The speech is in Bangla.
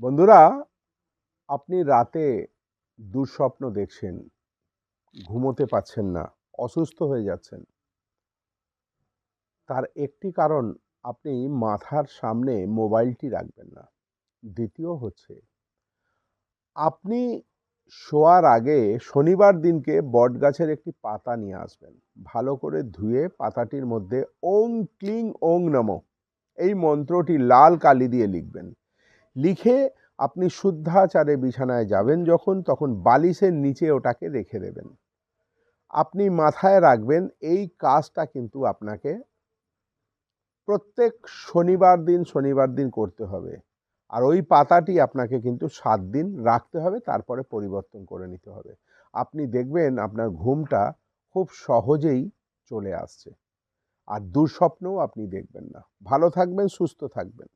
বন্ধুরা, আপনি রাতে দুঃস্বপ্ন দেখছেন, ঘুমোতে পাচ্ছেন না, অসুস্থ হয়ে যাচ্ছেন। তার একটি কারণ, আপনি মাথার সামনে মোবাইলটি রাখবেন না। দ্বিতীয় হচ্ছে, আপনি শোয়ার আগে শনিবার দিনকে বটগাছের একটি পাতা নিয়ে আসবেন। ভালো করে ধুয়ে পাতাটির মধ্যে ওং ক্লিং ওং নম, এই মন্ত্রটি লাল কালি দিয়ে লিখবেন। লিখে আপনি শুদ্ধাচারে বিছানায় যাবেন যখন, তখন বালিশের নিচে ওটাকে রেখে দেবেন। আপনি মাথায় রাখবেন, এই কাজটা কিন্তু আপনাকে প্রত্যেক শনিবার দিন শনিবার দিন করতে হবে। আর ওই পাতাটি আপনাকে কিন্তু সাত দিন রাখতে হবে, তারপরে পরিবর্তন করে নিতে হবে। আপনি দেখবেন আপনার ঘুমটা খুব সহজেই চলে আসছে। আর দুঃস্বপ্নও আপনি দেখবেন না। ভালো থাকবেন, সুস্থ থাকবেন।